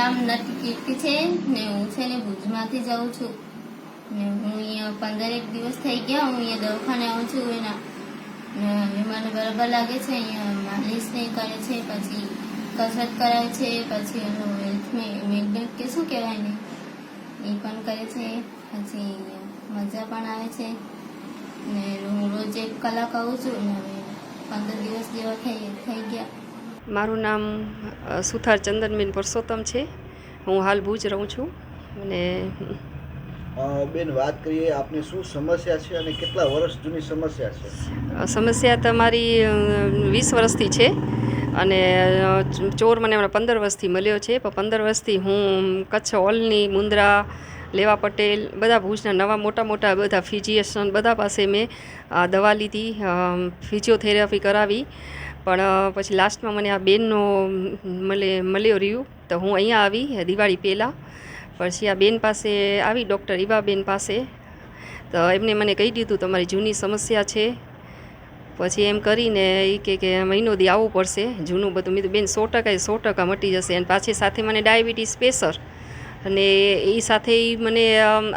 નામ નટી કીર્તિ છે ને હું છે ને ભુજમાંથી જાઉં છું. ને હું અહીંયા પંદરેક દિવસ થઈ ગયા, હું અહીંયા દવાખાને આવું છું એના. ને મને બરાબર લાગે છે અહીંયા માલિશ ને કરે છે, પછી કસરત કરાવે છે, પછી એનું હેલ્થ મેગ્નેટ કે શું કહેવાય ને એ પણ કરે છે, પછી મજા પણ આવે છે. ને હું રોજ એક કલાક આવું છું ને પંદર દિવસ જેવા થઈ થઈ ગયા. મારું નામ સુથાર ચંદનબેન પરસોત્તમ છે. હું હાલ ભુજ રહું છું અને બેન વાત કરીએ આપની શું સમસ્યા છે અને કેટલા વર્ષ જૂની સમસ્યા છે? સમસ્યા તમારી વીસ વર્ષથી છે અને ચોર મને હમણાં પંદર વર્ષથી મળ્યો છે. પણ પંદર વર્ષથી હું કચ્છ હોલની મુંદ્રા લેવા પટેલ બધા ભુજના નવા મોટા મોટા બધા ફિઝિશિયન બધા પાસે મેં આ દવા લીધી ફિઝિયોથેરાપી કરાવી પણ પછી લાસ્ટમાં મને આ બેનનો મળે મળ્યો રહ્યું તો હું અહીંયા આવી દિવાળી પહેલાં. પછી આ બેન પાસે આવી ડૉક્ટર ઈવાબેન પાસે. તો એમને મને કહી દીધું, તમારી જૂની સમસ્યા છે. પછી એમ કરીને એ કે કે મહિનો દી આવવું પડશે. જૂનું બધું મેં તો બેન સો ટકા એ સો ટકા મટી જશે. અને પાછી સાથે મને ડાયાબિટીસ પ્રેશર. અને એ સાથે એ મને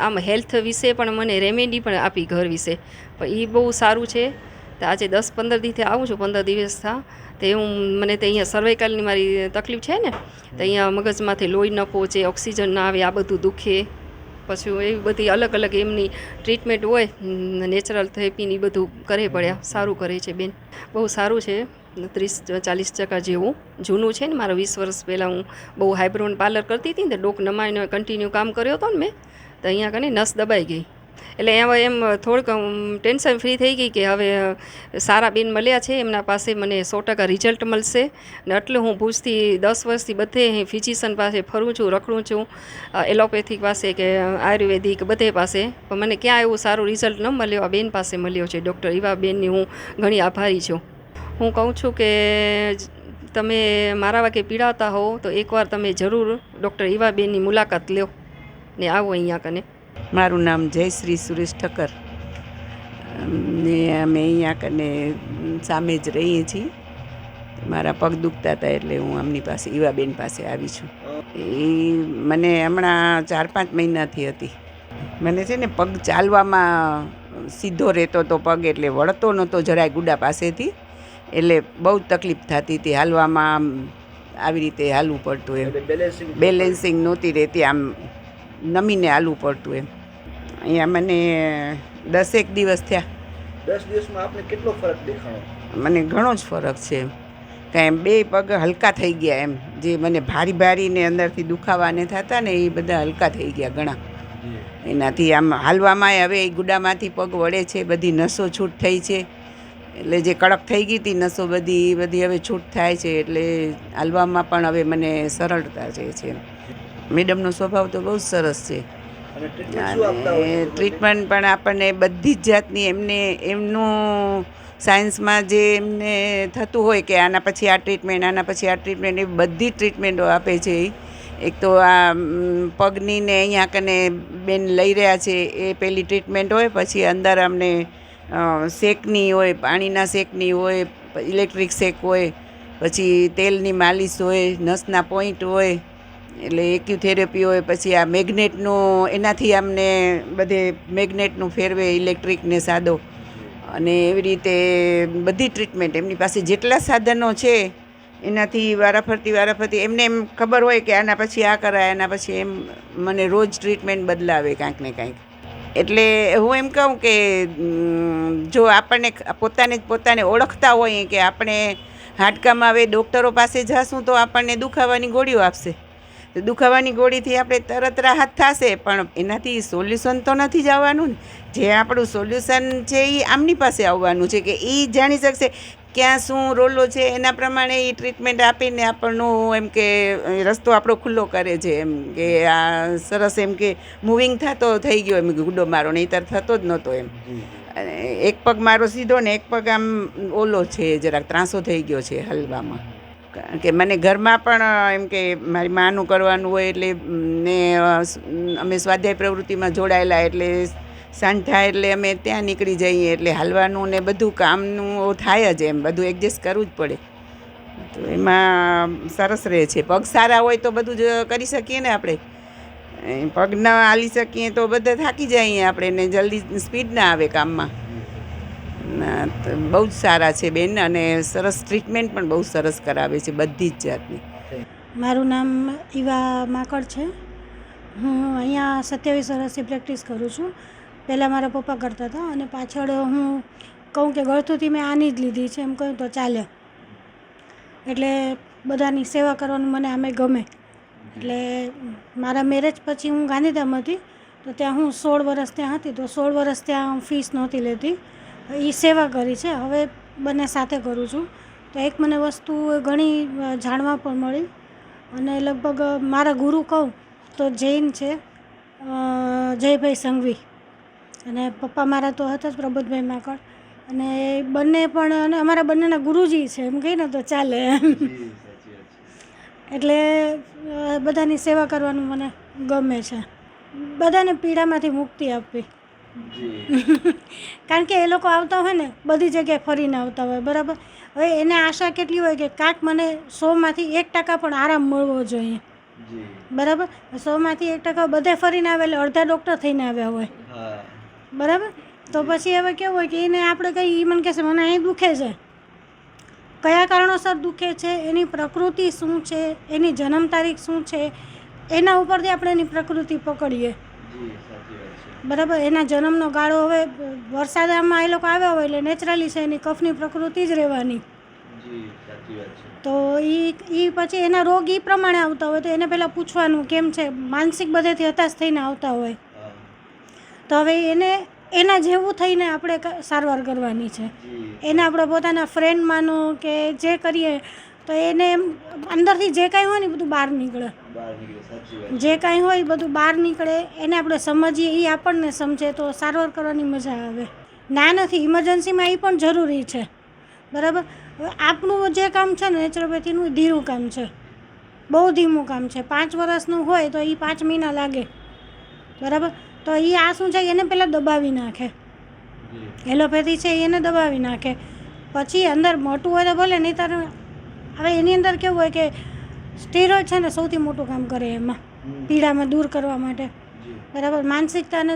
આમ હેલ્થ વિશે પણ મને રેમેડી પણ આપી ઘર વિશે. પણ એ બહુ સારું છે. તો આજે દસ પંદર દિવસે આવું છું, પંદર દિવસ થા. તે હું, મને તે અહીંયા સર્વાઇકલની મારી તકલીફ છે ને, તો અહીંયા મગજમાંથી લોહી ન પહોંચે, ઓક્સિજન ના આવે, આ બધું દુખે. પછી એવી બધી અલગ અલગ એમની ટ્રીટમેન્ટ હોય નેચરલ થેરપીની બધું કરે પડ્યા. સારું કરે છે બેન. બહુ સારું છે. ત્રીસ, ચાલીસ ટકા જેવું. જૂનું છે ને, મારા વીસ વર્ષ પહેલાં હું બહુ હાઇબ્રોન પાર્લર કરતી હતી ને ડોક નમાઈને કન્ટિન્યુ કામ કર્યો હતો ને મેં, તો અહીંયા કને નસ દબાઈ ગઈ. એટલે હવે એમ થોડુંક ટેન્શન ફ્રી થઈ ગઈ કે હવે સારા બેન મળ્યા છે, એમના પાસે મને સો ટકા રિઝલ્ટ મળશે. ને એટલે હું ભૂજથી દસ વર્ષથી બધે ફિઝિશિયન પાસે ફરું છું, રખડું છું એલોપેથિક પાસે કે આયુર્વેદિક બધે પાસે. પણ મને ક્યાં એવું સારું રિઝલ્ટ ન મળ્યો, આ બેન પાસે મળ્યો છે ડૉક્ટર એવા બેનની હું ઘણી આભારી છું. હું કહું છું કે, તમે મારા વાગે પીડાતા હો તો એકવાર તમે જરૂર ડૉક્ટર ઈવાબેનની મુલાકાત લ્યો. ને આવો અહીંયા કને. મારું નામ જયશ્રી સુરેશ ઠક્કર. ને અમે અહીંયા કને સામે જ રહીએ છીએ. મારા પગ દુખતા હતા એટલે હું આમની પાસે ઈવાબેન પાસે આવી છું. એ મને હમણાં ચાર પાંચ મહિનાથી હતી. મને છે ને પગ ચાલવામાં સીધો રહેતો હતો પગ એટલે વળતો નહોતો જરાય ગુડા પાસેથી. એટલે બહુ તકલીફ થતી હતી હાલવામાં આમ આવી રીતે હાલવું પડતું એમ. બેલેન્સિંગ બેલેન્સિંગ નહોતી રહેતી આમ નમીને હાલવું પડતું એમ. અહીંયા મને દસેક દિવસ થયા. દસ દિવસમાં આપને કેટલો ફરક દેખાણો? મને ઘણો જ ફરક છે એમ. કાંઈ એમ બે પગ હલકા થઈ ગયા એમ. જે મને ભારી ભારીને અંદરથી દુખાવાને થતા ને એ બધા હલકા થઈ ગયા ઘણા. એનાથી આમ હાલવામાં હવે એ ગુડામાંથી પગ વળે છે બધી નસો છૂટ થઈ છે. એટલે જે કડક થઈ ગઈ હતી નસો બધી એ બધી હવે છૂટ થાય છે. એટલે હાલવામાં પણ હવે મને સરળતા છે છે મેડમનો સ્વભાવ તો બહુ જ સરસ છે. અને ટ્રીટમેન્ટ પણ આપણને બધી જ જાતની એમને એમનું સાયન્સમાં જે એમને થતું હોય કે આના પછી આ ટ્રીટમેન્ટ આના પછી આ ટ્રીટમેન્ટ એ બધી ટ્રીટમેન્ટો આપે છે. એક તો આ પગનીને પગની ને અહીંયા કને બેન લઈ રહ્યા છે એ પેલી ટ્રીટમેન્ટ હોય પછી અંદર અમને શેકની હોય પાણીના શેકની હોય ઇલેક્ટ્રિક શેક હોય પછી તેલની માલિશ હોય નસના પોઈન્ટ હોય એટલે એક્યુથેરેપી હોય પછી આ મેગ્નેટનું, એનાથી અમને બધે મેગ્નેટનું ફેરવે, ઇલેક્ટ્રિકને સાદો. અને એવી રીતે બધી ટ્રીટમેન્ટ, એમની પાસે જેટલા સાધનો છે, એનાથી વારાફરતી વારાફરતી, એમને એમ ખબર હોય કે આના પછી આ કરાય, આના પછી એમ મને રોજ ટ્રીટમેન્ટ બદલાવે કાંઈક ને કાંઈક. એટલે હું એમ કહું કે જો આપણને પોતાને પોતાને ઓળખતા હોઈએ કે આપણે હાડકામાં હવે ડૉક્ટરો પાસે જશું તો આપણને દુખાવાની ગોળીઓ આપશે. દુખાવાની ગોળીથી આપણે તરત રાહત થશે પણ એનાથી સોલ્યુશન તો નથી જ આવવાનું ને. જે આપણું સોલ્યુશન છે એ આમની પાસે આવવાનું છે કે એ જાણી શકશે ક્યાં શું રોલો છે એના પ્રમાણે એ ટ્રીટમેન્ટ આપીને આપણનું એમ કે રસ્તો આપણો ખુલ્લો કરે છે એમ કે આ સરસ એમ કે મૂવિંગ થતો થઈ ગયો એમ ગુડો મારો નહીતર થતો જ નહોતો એમ. અને એક પગ મારો સીધો ને એક પગ આમ ઓલો છે જરાક ત્રાસો થઈ ગયો છે હલવામાં. કારણ કે મને ઘરમાં પણ એમ કે મારી માનું કરવાનું હોય એટલે ને અમે સ્વાધ્યાય પ્રવૃત્તિમાં જોડાયેલા એટલે સાંજ થાય એટલે અમે ત્યાં નીકળી જઈએ એટલે હાલવાનું ને બધું કામનું થાય જ એમ, બધું એડજસ્ટ કરવું જ પડે. તો એમાં સરસ રહે છે. પગ સારા હોય તો બધું જ કરી શકીએ ને આપણે. પગ ન હાલી શકીએ તો બધા થાકી જઈએ આપણે ને જલ્દી સ્પીડ ના આવે કામમાં. બહુ જ સારા છે બેન અને સરસ ટ્રીટમેન્ટ પણ બહુ સરસ કરાવે છે બધી જ જાતની. મારું નામ ઈવા માકડ છે. હું અહીંયા સત્યાવીસ વર્ષથી પ્રેક્ટિસ કરું છું. પહેલાં મારા પપ્પા કરતા હતા અને પાછળ હું કહું કે ગળથુથી મેં આની જ લીધી છે. એમ કહું તો ચાલે. એટલે બધાની સેવા કરવાનું મને આમે ગમે. એટલે મારા મેરેજ પછી હું ગાંધીધામ હતી. તો ત્યાં હું સોળ વર્ષ ત્યાં હતી. તો સોળ વર્ષ ત્યાં ફીસ નહોતી લેતી. એ સેવા કરી છે. હવે બંને સાથે કરું છું. તો એક મને વસ્તુ ઘણી જાણવા પણ મળી અને લગભગ મારા ગુરુ કહું તો જૈન છે જયભાઈ સંઘવી. અને પપ્પા મારા તો હતા જ પ્રબોધભાઈ માકડ. અને એ બંને પણ, અને અમારા બંનેના ગુરુજી છે. એમ કહીને તો ચાલે એટલે બધાની સેવા કરવાનું મને ગમે છે. બધાને પીડામાંથી મુક્તિ આપવી. કારણ કે એ લોકો આવતા હોય ને બધી જગ્યાએ ફરીને આવતા હોય બરાબર? હવે એને આશા કેટલી હોય કે કાંક મને સોમાંથી એક ટકા પણ આરામ મળવો જોઈએ. બરાબર? સોમાંથી એક ટકા બધે ફરીને આવે એટલે અડધા ડૉક્ટર થઈને આવ્યા હોય. બરાબર? તો પછી હવે કેવું હોય કે એને આપણે કંઈ મન મને કહેશે મને અહીં દુખે છે. કયા કારણોસર દુખે છે એની પ્રકૃતિ શું છે એની જન્મ તારીખ શું છે એના ઉપરથી આપણે એની પ્રકૃતિ પકડીએ. બરાબર એના જન્મનો ગાળો હવે વરસાદમાં એ લોકો આવ્યા હોય એટલે નેચરલી છે એની કફની પ્રકૃતિ જ રહેવાની. તો એ એ પછી એના રોગ એ પ્રમાણે આવતા હોય તો એને પહેલાં પૂછવાનું કેમ છે માનસિક બધેથી હતાશ થઈને આવતા હોય. તો હવે એને એના જેવું થઈને આપણે સારવાર કરવાની છે. એને આપણે પોતાના ફ્રેન્ડ માનો કે જે કરીએ તો એને એમ અંદરથી જે કાંઈ હોય ને એ બધું બહાર નીકળે. જે કાંઈ હોય બધું બહાર નીકળે. એને આપણે સમજીએ એ આપણને સમજે તો સારવાર કરવાની મજા આવે. ના નથી ઇમરજન્સીમાં એ પણ જરૂરી છે. બરાબર? હવે આપણું જે કામ છે ને નેચરોપેથીનું એ ધીરું કામ છે. બહુ ધીમું કામ છે. પાંચ વર્ષનું હોય તો એ પાંચ મહિના લાગે. બરાબર? તો એ આ શું છે એને પહેલાં દબાવી નાખે. એલોપેથી છે એને દબાવી નાખે. પછી અંદર મોટું હોય તો ભલે નહીં તારે હવે એની અંદર કેવું હોય કે સ્ટેરોઇડ છે ને સૌથી મોટું કામ કરે એમાં પીડામાં દૂર કરવા માટે. બરાબર? માનસિકતાને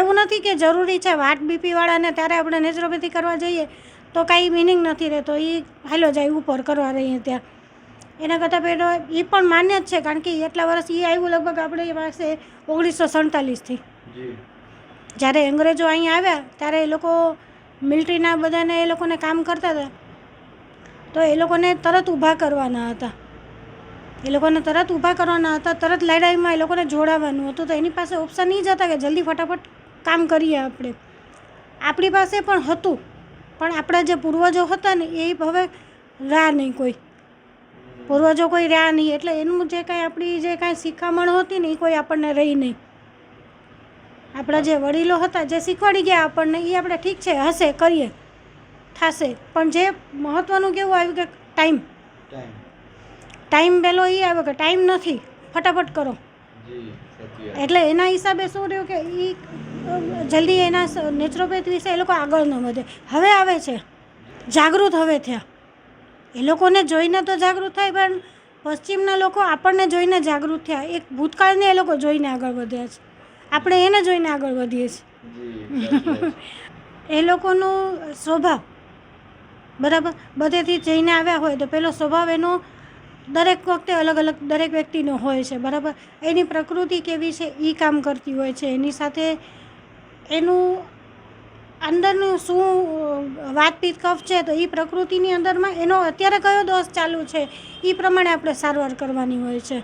એવું નથી કે જરૂરી છે વાટ બીપીવાળાને ત્યારે આપણે નેચરોપેથી કરવા જઈએ તો કાંઈ મિનિંગ નથી રહેતો. એ હાલો જાય ઉપર કરવા રહીએ ત્યાં. એના કરતાં પેલો એ પણ માન્ય જ છે કારણ કે એટલા વર્ષ એ આવ્યું લગભગ આપણે પાસે ઓગણીસો સડતાલીસથી. જ્યારે અંગ્રેજો અહીંયા આવ્યા ત્યારે એ લોકો મિલિટરીના બધાને એ લોકોને કામ કરતા હતા. તો એ લોકોને તરત ઊભા કરવાના હતા. એ લોકોને તરત ઊભા કરવાના હતા, તરત લડાઈમાં એ લોકોને જોડાવાનું હતું. તો એની પાસે ઓપ્શન નહીં જ હતા કે જલ્દી ફટાફટ કામ કરીએ આપણે. આપણી પાસે પણ હતું, પણ આપણા જે પૂર્વજો હતા ને, એ હવે રહ્યા નહીં કોઈ. પૂર્વજો કોઈ રહ્યા નહીં, એટલે એનું જે કાંઈ આપણી જે કાંઈ શિખામણ હતી ને, એ કોઈ આપણને રહી નહીં. આપણા જે વડીલો હતા, જે શીખવાડી ગયા આપણને, એ આપણે ઠીક છે, હશે, કરીએ. થશે. પણ જે મહત્ત્વનું કેવું આવ્યું કે ટાઈમ. ટાઈમ. પહેલો એ આવ્યો કે ટાઈમ નથી ફટાફટ કરો. એટલે એના હિસાબે શું રહ્યું કે એ જલ્દી એના નેચરોપેથ વિશે એ લોકો આગળ ન વધે. હવે આવે છે. જાગૃત હવે થયા. એ લોકોને જોઈને તો જાગૃત થાય પણ પશ્ચિમના લોકો આપણને જોઈને જાગૃત થયા. એક ભૂતકાળને એ લોકો જોઈને આગળ વધ્યા છે. આપણે એને જોઈને આગળ વધીએ છીએ. એ લોકોનો સ્વભાવ. બરાબર? બધેથી જઈને આવ્યા હોય તો પેલો સ્વભાવ એનો દરેક વખતે અલગ અલગ દરેક વ્યક્તિનો હોય છે, બરાબર? એની પ્રકૃતિ કેવી છે એ કામ કરતી હોય છે. એની સાથે એનું અંદરનું શું વાતપીત કફ છે, તો એ પ્રકૃતિની અંદરમાં એનો અત્યારે કયો દોષ ચાલુ છે એ પ્રમાણે આપણે સારવાર કરવાની હોય છે.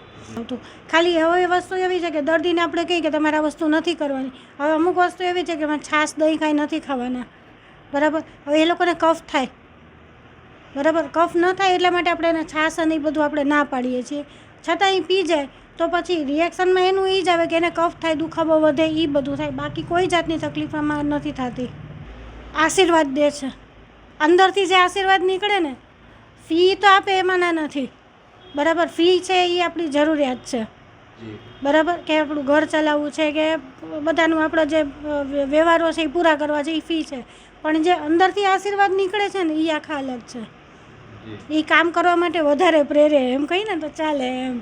તો ખાલી હવે વસ્તુ એવી છે કે દર્દીને આપણે કહીએ કે તમારે આ વસ્તુ નથી કરવાની. હવે અમુક વસ્તુ એવી છે કે છાશ, દહીં કાંઈ નથી ખાવાના. બરાબર? હવે એ લોકોને કફ થાય. બરાબર? કફ ન થાય એટલા માટે આપણે એને છાશ અને એ બધું આપણે ના પાડીએ છીએ. છતાં એ પી જાય તો પછી રિએક્શનમાં એનું એ જ આવે કે એને કફ થાય દુખાવો વધે એ બધું થાય. બાકી કોઈ જાતની તકલીફ આમાં નથી થતી. આશીર્વાદ દે છે. અંદરથી જે આશીર્વાદ નીકળે ને ફી તો આપે એમાં ના નથી. બરાબર? ફી છે એ આપણી જરૂરિયાત છે. બરાબર? કે આપણું ઘર ચલાવવું છે કે બધાનું આપણા જે વ્યવહારો છે એ પૂરા કરવા છે એ ફી છે. પણ જે અંદરથી આશીર્વાદ નીકળે છે ને એ આખા અલગ છે. એ કામ કરવા માટે વધારે પ્રેરે એમ કહી ને તો ચાલે એમ.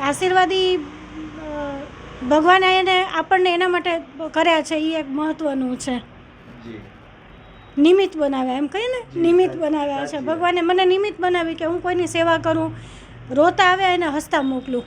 આશીર્વાદી ભગવાને એને આપણને એના માટે કર્યા છે એ એક મહત્ત્વનું છે. નિમિત્ત બનાવ્યા એમ કહીએ ને? નિમિત્ત બનાવ્યા છે. ભગવાને મને નિમિત્ત બનાવી કે હું કોઈની સેવા કરું રોતા આવે એને હસતા મોકલું.